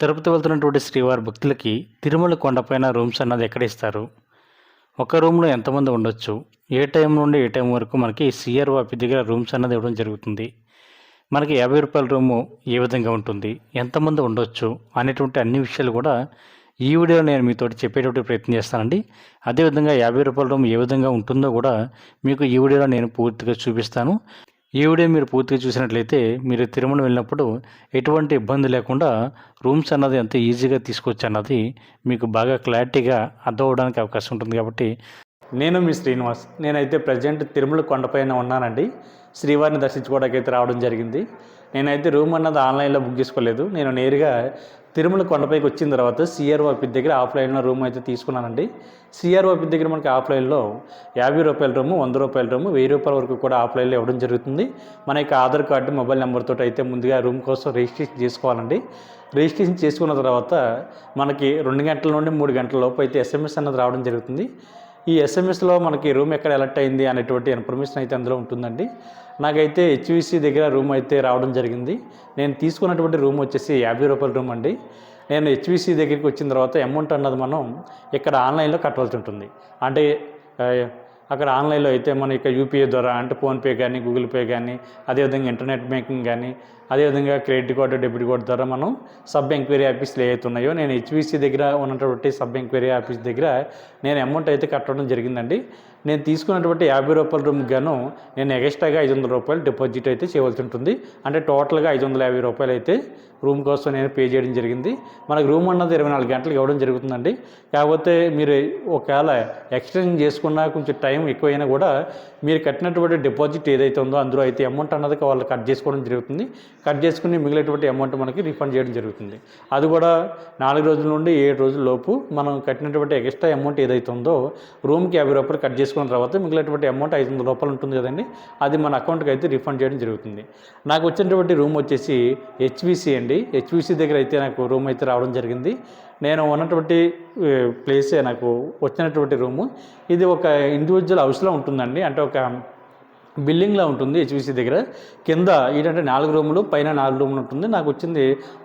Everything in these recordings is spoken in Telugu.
తిరుపతి వెళ్తున్నటువంటి శ్రీవారి భక్తులకి తిరుమల కొండపైన రూమ్స్ అన్నది ఎక్కడ ఇస్తారు? ఒక రూమ్లో ఎంతమంది ఉండొచ్చు? ఏ టైం నుండి ఏ టైం వరకు మనకి సిఆర్ వాపి దగ్గర రూమ్స్ అన్నది ఇవ్వడం జరుగుతుంది. మనకి యాభై రూపాయల రూము ఏ విధంగా ఉంటుంది? ఎంతమంది ఉండొచ్చు? అనేటువంటి అన్ని విషయాలు కూడా ఈ వీడియో నేను మీతో చెప్పేటువంటి ప్రయత్నం చేస్తానండి. అదేవిధంగా యాభై రూపాయల రూమ్ ఏ విధంగా ఉంటుందో కూడా మీకు ఈ వీడియోలో నేను పూర్తిగా చూపిస్తాను. ఈ వీడియో మీరు పూర్తిగా చూసినట్లయితే మీరు తిరుమల వెళ్ళినప్పుడు ఎటువంటి ఇబ్బంది లేకుండా రూమ్స్ అన్నది ఎంత ఈజీగా తీసుకోవచ్చు అన్నది మీకు బాగా క్లారిటీగా అర్థమవడానికి అవకాశం ఉంటుంది కాబట్టి నేను మీ శ్రీనివాస్. నేనైతే ప్రజెంట్ తిరుమల కొండపైన ఉన్నానండి. శ్రీవారిని దర్శించుకోవడానికి అయితే రావడం జరిగింది. నేనైతే రూమ్ అన్నది ఆన్లైన్లో బుక్ చేసుకోలేదు. నేను నేరుగా తిరుమల కొండపైకి వచ్చిన తర్వాత సిఆర్ఓ ఆఫీస్ దగ్గర ఆఫ్లైన్లో రూమ్ అయితే తీసుకున్నానండి. సిఆర్ఓ ఆఫీస్ దగ్గర మనకి ఆఫ్లైన్లో యాభై రూపాయల రూము వంద రూపాయల రూము వెయ్యి రూపాయల వరకు కూడా ఆఫ్లైన్లో ఇవ్వడం జరుగుతుంది. మన యొక్క ఆధార్ కార్డు మొబైల్ నెంబర్తో అయితే ముందుగా రూమ్ కోసం రిజిస్ట్రేషన్ చేసుకోవాలండి. రిజిస్ట్రేషన్ చేసుకున్న తర్వాత మనకి రెండు గంటల నుండి మూడు గంటల లోపు అయితే ఎస్ఎంఎస్ అన్నది రావడం జరుగుతుంది. ఈ ఎస్ఎంఎస్లో మనకి రూమ్ ఎక్కడ ఎలర్ట్ అయింది అనేటువంటి ఇన్ఫర్మేషన్ అయితే అందులో ఉంటుందండి. నాకైతే హెచ్విసి దగ్గర రూమ్ అయితే రావడం జరిగింది. నేను తీసుకున్నటువంటి రూమ్ వచ్చేసి యాభై రూపాయల రూమ్ అండి. నేను హెచ్విసి దగ్గరికి వచ్చిన తర్వాత అమౌంట్ అన్నది మనం ఇక్కడ ఆన్లైన్లో కట్టవలసి ఉంటుంది. అంటే అక్కడ ఆన్లైన్లో అయితే మన ఇక యూపీఐ ద్వారా అంటే ఫోన్పే కానీ గూగుల్ పే కానీ అదేవిధంగా ఇంటర్నెట్ బ్యాంకింగ్ కానీ అదేవిధంగా క్రెడిట్ కార్డు డెబిట్ కార్డు ద్వారా మనం సబ్ ఎంక్వైరీ ఆఫీస్లు ఏవైతున్నాయో నేను హెచ్విసి దగ్గర ఉన్నటువంటి సబ్ ఎంక్వైరీ ఆఫీస్ దగ్గర నేను అమౌంట్ అయితే కట్టడం జరిగిందండి. నేను తీసుకున్నటువంటి యాభై రూపాయల రూమ్ గాను నేను ఎక్స్ట్రాగా ఐదు వందల రూపాయలు డిపాజిట్ అయితే చేయవలసి ఉంటుంది. అంటే టోటల్గా ఐదు వందల యాభై రూపాయలు అయితే రూమ్ కోసం నేను పే చేయడం జరిగింది. మనకు రూమ్ అన్నది ఇరవై నాలుగు గంటలకు ఇవ్వడం జరుగుతుందండి. కాకపోతే మీరు ఒకవేళ ఎక్స్టెండ్ చేసుకున్నా కొంచెం టైం ఎక్కువైనా కూడా మీరు కట్టినటువంటి డిపాజిట్ ఏదైతే ఉందో అందులో అయితే అమౌంట్ అన్నది వాళ్ళు కట్ చేసుకోవడం జరుగుతుంది. కట్ చేసుకుని మిగిలినటువంటి అమౌంట్ మనకి రిఫండ్ చేయడం జరుగుతుంది. అది కూడా నాలుగు రోజుల నుండి ఏడు రోజుల లోపు మనం కట్టినటువంటి ఎక్స్ట్రా అమౌంట్ ఏదైతే ఉందో రూమ్కి యాభై రూపాయలు కట్ చేసుకున్న తర్వాత మిగిలినటువంటి అమౌంట్ ఐదు వందల రూపాయలు ఉంటుంది కదండి. అది మన అకౌంట్కి అయితే రిఫండ్ చేయడం జరుగుతుంది. నాకు వచ్చినటువంటి రూమ్ వచ్చేసి హెచ్విసి అండి. హెచ్విసి దగ్గర అయితే నాకు రూమ్ అయితే రావడం జరిగింది. నేను ఉన్నటువంటి ప్లేసే నాకు వచ్చినటువంటి రూము ఇది ఒక ఇండివిజువల్ హౌస్లో ఉంటుందండి. అంటే ఒక బిల్డింగ్లో ఉంటుంది హెచ్విసి దగ్గర. కింద ఏంటంటే నాలుగు రూములు పైన నాలుగు రూములు ఉంటుంది. నాకు వచ్చింది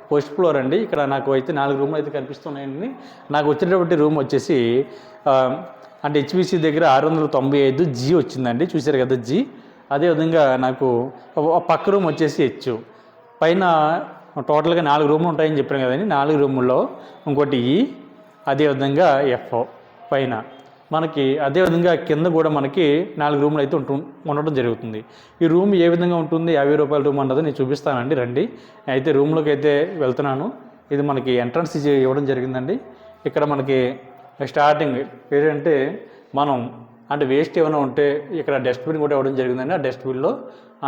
ఫస్ట్ ఫ్లోర్ అండి. ఇక్కడ నాకు అయితే నాలుగు రూములు అయితే కనిపిస్తున్నాయండి. నాకు వచ్చినటువంటి రూమ్ వచ్చేసి అంటే హెచ్విసి దగ్గర ఆరు వందల తొంభై ఐదు జీ వచ్చిందండి. చూశారు కదా జీ. అదేవిధంగా నాకు పక్క రూమ్ వచ్చేసి హెచ్ పైన టోటల్గా నాలుగు రూములు ఉంటాయని చెప్పాను కదండి. నాలుగు రూముల్లో ఇంకోటి ఈ అదేవిధంగా ఎఫ్ పైన. మనకి అదేవిధంగా కింద కూడా మనకి నాలుగు రూములు అయితే ఉంటు ఉండడం జరుగుతుంది. ఈ రూమ్ ఏ విధంగా ఉంటుంది? యాభై రూపాయల రూమ్ అన్నది నేను చూపిస్తానండి రండి. అయితే రూమ్లోకి అయితే వెళ్తున్నాను. ఇది మనకి ఎంట్రన్స్ ఇవ్వడం జరిగిందండి. ఇక్కడ మనకి స్టార్టింగ్ ఏంటంటే మనం అంటే వేస్ట్ ఏమైనా ఉంటే ఇక్కడ డస్ట్బిన్ కూడా ఇవ్వడం జరిగిందండి. ఆ డస్ట్బిన్లో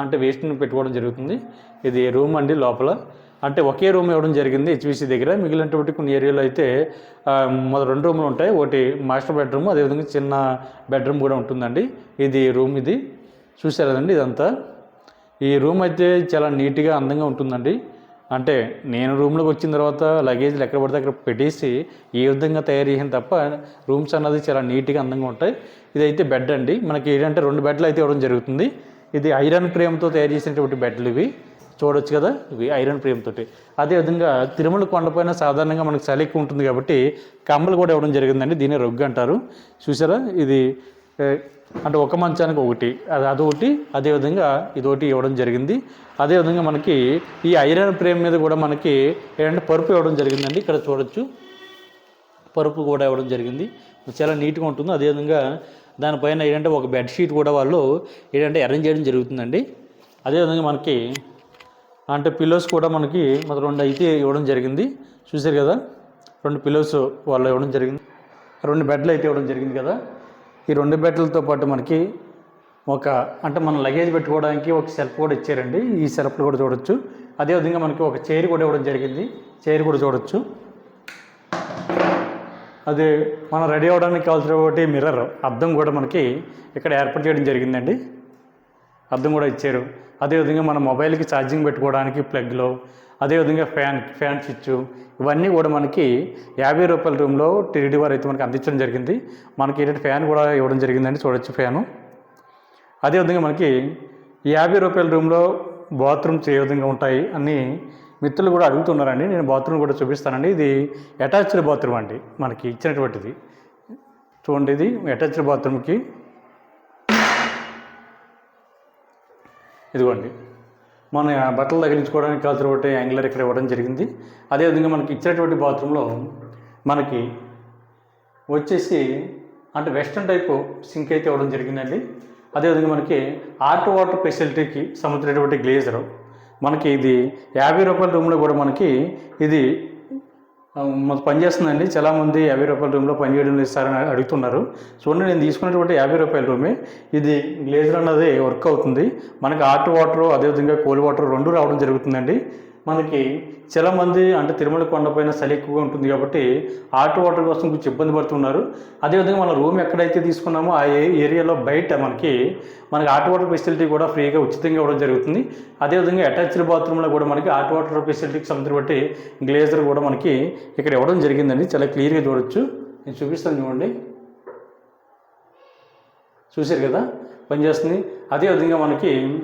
అంటే వేస్ట్ని పెట్టుకోవడం జరుగుతుంది. ఇది రూమ్ అండి? లోపల. అంటే ఒకే రూమ్ ఇవ్వడం జరిగింది హెచ్విసి దగ్గర. మిగిలినటువంటి కొన్ని ఏరియాలో అయితే మొదటి రెండు రూములు ఉంటాయి. ఒకటి మాస్టర్ బెడ్రూమ్ అదేవిధంగా చిన్న బెడ్రూమ్ కూడా ఉంటుందండి. ఇది రూమ్ ఇది. చూసారు కదండి ఇదంతా? ఈ రూమ్ అయితే చాలా నీట్గా అందంగా ఉంటుందండి. అంటే నేను రూమ్లోకి వచ్చిన తర్వాత లగేజ్లు ఎక్కడ పడితే అక్కడ పెట్టేసి ఏ విధంగా తయారు చేసిన తప్ప రూమ్స్ అన్నది చాలా నీట్గా అందంగా ఉంటాయి. ఇదైతే బెడ్ అండి. మనకి ఏంటంటే రెండు బెడ్లు అయితే ఇవ్వడం జరుగుతుంది. ఇది ఐరన్ ఫ్రేమ్తో తయారు చేసినటువంటి బెడ్లు ఇవి. చూడొచ్చు కదా ఇవి ఐరన్ ఫ్రేమ్ అదేవిధంగా తిరుమల కొండపైన సాధారణంగా మనకు చలి ఎక్కువ ఉంటుంది కాబట్టి కమ్మలు కూడా ఇవ్వడం జరిగిందండి దీన్ని రొగ్గు అంటారు. చూసారా? ఇది అంటే ఒక మంచానికి ఒకటి అది అదొకటి అదేవిధంగా ఇదొకటి ఇవ్వడం జరిగింది. అదేవిధంగా మనకి ఈ ఐరన్ ఫ్రేమ్ మీద కూడా మనకి ఏంటంటే పరుపు ఇవ్వడం జరిగిందండి ఇక్కడ చూడొచ్చు. పరుపు కూడా ఇవ్వడం జరిగింది. చాలా నీట్గా ఉంటుంది. అదేవిధంగా దానిపైన ఏంటంటే ఒక బెడ్షీట్ కూడా వాళ్ళు ఏంటంటే అరేంజ్ చేయడం జరుగుతుందండి. అదేవిధంగా మనకి అంటే పిల్లోస్ కూడా మనకి మన రెండు అయితే ఇవ్వడం జరిగింది. చూశారు కదా? రెండు పిల్లోస్ వాళ్ళు ఇవ్వడం జరిగింది. రెండు బెడ్లు అయితే ఇవ్వడం జరిగింది కదా? ఈ రెండు బెడ్లతో పాటు మనకి ఒక అంటే మన లగేజ్ పెట్టుకోవడానికి ఒక సెల్ఫ్ కూడా ఇచ్చారండి. ఈ సెల్ఫ్లు కూడా చూడొచ్చు. అదేవిధంగా మనకి ఒక చైర్ కూడా ఇవ్వడం జరిగింది. చైర్ కూడా చూడొచ్చు. అది మనం రెడీ అవ్వడానికి కావాల్సిన ఒకటి మిర్రర్ అద్దం కూడా మనకి ఇక్కడ ఏర్పాటు చేయడం జరిగిందండి. అర్థం కూడా ఇచ్చారు. అదేవిధంగా మన మొబైల్కి ఛార్జింగ్ పెట్టుకోవడానికి ప్లగ్లో అదేవిధంగా ఫ్యాన్ ఫ్యాన్ స్విచ్ ఇవన్నీ కూడా మనకి యాభై రూపాయల రూమ్లో టీడీ వారు అయితే మనకి అందించడం జరిగింది. మనకి ఏంటంటే ఫ్యాన్ కూడా ఇవ్వడం జరిగిందండి చూడొచ్చు ఫ్యాను. అదేవిధంగా మనకి యాభై రూపాయల రూమ్లో బాత్రూమ్స్ ఏ విధంగా ఉంటాయి అని మిత్రులు కూడా అడుగుతున్నారండి. నేను బాత్రూమ్ కూడా చూపిస్తానండి. ఇది అటాచ్డ్ బాత్రూమ్ అండి మనకి ఇచ్చినటువంటిది. చూడండి ఇది అటాచ్డ్ బాత్రూమ్కి ఇదిగోండి. మన బట్టలు తగిలించుకోవడానికి కావాల్సినటువంటి యాంగిలర్ ఇక్కడ ఇవ్వడం జరిగింది. అదేవిధంగా మనకి ఇచ్చినటువంటి బాత్రూంలో మనకి వచ్చేసి అంటే వెస్ట్రన్ టైప్ సింక్ అయితే ఇవ్వడం జరిగిందండి. అదేవిధంగా మనకి ఆర్ట్ వాటర్ ఫెసిలిటీకి సంబంధించినటువంటి గ్లేజరు. మనకి ఇది యాభై రూపాయల రూమ్లో కూడా మనకి ఇది మాకు పనిచేస్తుందండి చాలామంది యాభై రూపాయల రూమ్లో పనిచేయడం ఇస్తారని అడుగుతున్నారు. చూడండి నేను తీసుకున్నటువంటి యాభై రూపాయల రూమే ఇది గ్లేజర్ అన్నది వర్క్ అవుతుంది. మనకి హాట్ వాటర్ అదేవిధంగా కోల్డ్ వాటర్ రెండు రావడం జరుగుతుందండి. మనకి చాలామంది అంటే తిరుమల కొండపైన చలి ఎక్కువగా ఉంటుంది కాబట్టి హాట్ వాటర్ కోసం కొంచెం ఇబ్బంది పడుతున్నారు. అదేవిధంగా మన రూమ్ ఎక్కడైతే తీసుకున్నామో ఆ ఏ- ఏరియాలో బయట మనకి మనకి హాట్ వాటర్ ఫెసిలిటీ కూడా ఫ్రీగా ఉచితంగా ఇవ్వడం జరుగుతుంది. అదేవిధంగా అటాచ్డ్ బాత్రూంలో కూడా మనకి హాట్ వాటర్ ఫెసిలిటీకి సంబంధించి బట్టి గ్లేజర్ కూడా మనకి ఇక్కడ ఇవ్వడం జరిగిందండి. చాలా క్లియర్గా చూడొచ్చు. నేను చూపిస్తాను చూడండి. చూశారు కదా? పనిచేస్తుంది అదేవిధంగా మనకి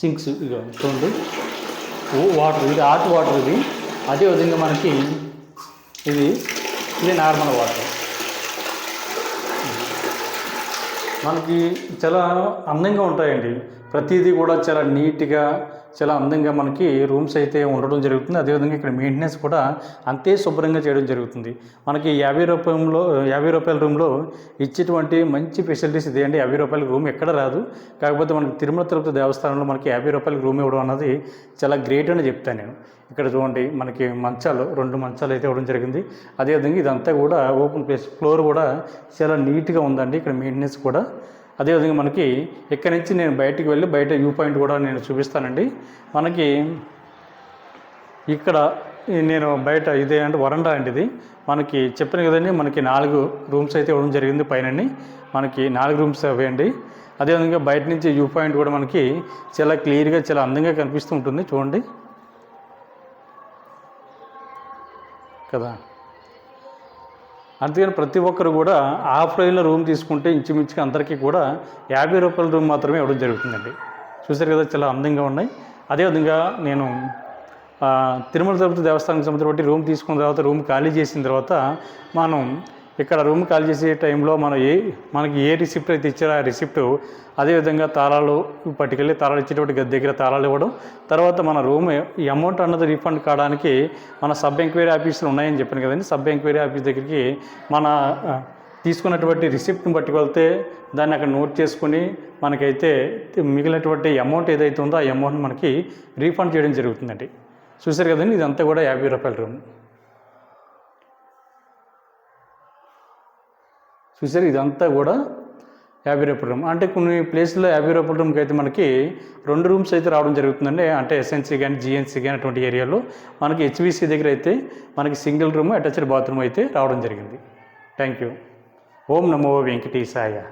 సింక్స్ ఇక చూడండి. వాటర్ ఇది హాట్ వాటర్ ఇది. అదేవిధంగా మనకి ఇది ఇది నార్మల్ వాటర్. మనకి చాలా అందంగా ఉంటాయండి. ప్రతిదీ కూడా చాలా నీట్గా చాలా అందంగా మనకి రూమ్స్ అయితే ఉండడం జరుగుతుంది. అదేవిధంగా ఇక్కడ మెయింటెనెన్స్ కూడా అంతే శుభ్రంగా చేయడం జరుగుతుంది. మనకి యాభై రూపాయలలో యాభై రూపాయల రూమ్లో ఇచ్చేటువంటి మంచి ఫెసిలిటీస్ ఇదే అండి. యాభై రూపాయల రూమ్ ఎక్కడ రాదు. కాకపోతే మనకి తిరుమల తిరుపతి దేవస్థానంలో మనకి యాభై రూపాయలకి రూమ్ ఇవ్వడం అన్నది చాలా గ్రేట్ అని చెప్తాను నేను. ఇక్కడ చూడండి మనకి మంచాలు రెండు మంచాలు అయితే ఇవ్వడం జరిగింది. అదేవిధంగా ఇదంతా కూడా ఓపెన్ ప్లేస్ ఫ్లోర్ కూడా చాలా నీట్గా ఉందండి. ఇక్కడ మెయింటెనెన్స్ కూడా అదేవిధంగా మనకి ఇక్కడి నుంచి నేను బయటికి వెళ్ళి బయట వ్యూ పాయింట్ కూడా నేను చూపిస్తానండి. మనకి ఇక్కడ నేను బయట ఇదే అంటే వరండా అండి ఇది మనకి చెప్పిన కదండి మనకి నాలుగు రూమ్స్ అయితే ఇవ్వడం జరిగింది పైన మనకి నాలుగు రూమ్స్ అవేయండి అదేవిధంగా బయట నుంచి వ్యూ పాయింట్ కూడా మనకి చాలా క్లియర్గా చాలా అందంగా కనిపిస్తూ ఉంటుంది. చూడండి. కదా. అందుకని ప్రతి ఒక్కరు కూడా ఆఫ్లైన్లో రూమ్ తీసుకుంటే ఇంచుమించుగా అందరికీ కూడా యాభై రూపాయల రూమ్ మాత్రమే ఇవ్వడం జరుగుతుందండి. చూసారు కదా చాలా అందంగా ఉన్నాయి. అదేవిధంగా నేను తిరుమల తిరుపతి దేవస్థానం సంబంధించి రూమ్ తీసుకున్న తర్వాత రూమ్ ఖాళీ చేసిన తర్వాత మనం ఇక్కడ రూమ్ ఖాళీ చేసే టైంలో మనం ఏ మనకి ఏ రిసిప్ట్ అయితే ఇచ్చారో ఆ రిసిప్ట్ అదేవిధంగా తాళాలు పట్టుకెళ్ళి తాళాలు ఇచ్చేటువంటి గది దగ్గర తాళాలు ఇవ్వడం. తర్వాత మన రూమ్ ఈ అమౌంట్ అన్నది రీఫండ్ కావడానికి మన సబ్ ఎంక్వైరీ ఆఫీసులు ఉన్నాయని చెప్పాను కదండి. సబ్ ఎంక్వైరీ ఆఫీస్ దగ్గరికి మన తీసుకున్నటువంటి రిసిప్ట్ని పట్టుకెళ్తే దాన్ని అక్కడ నోట్ చేసుకుని మనకైతే మిగిలినటువంటి అమౌంట్ ఏదైతే ఉందో ఆ అమౌంట్ మనకి రీఫండ్ చేయడం జరుగుతుందండి. చూసారు కదండి ఇదంతా కూడా యాభై రూపాయల రూమ్. చూసారు? ఇదంతా కూడా యాభై రూపాయల రూమ్. అంటే కొన్ని ప్లేస్లో యాభై రూపాయల రూమ్కి అయితే మనకి రెండు రూమ్స్ అయితే రావడం జరుగుతుందండి. అంటే ఎస్ఎన్సీ కానీ జిఎన్సీ కానీ అటువంటి ఏరియాలో మనకి హెచ్విసి దగ్గర అయితే మనకి సింగిల్ రూమ్ అటాచ్డ్ బాత్రూమ్ అయితే రావడం జరిగింది. Thank you. Om Namo Venkatesaya.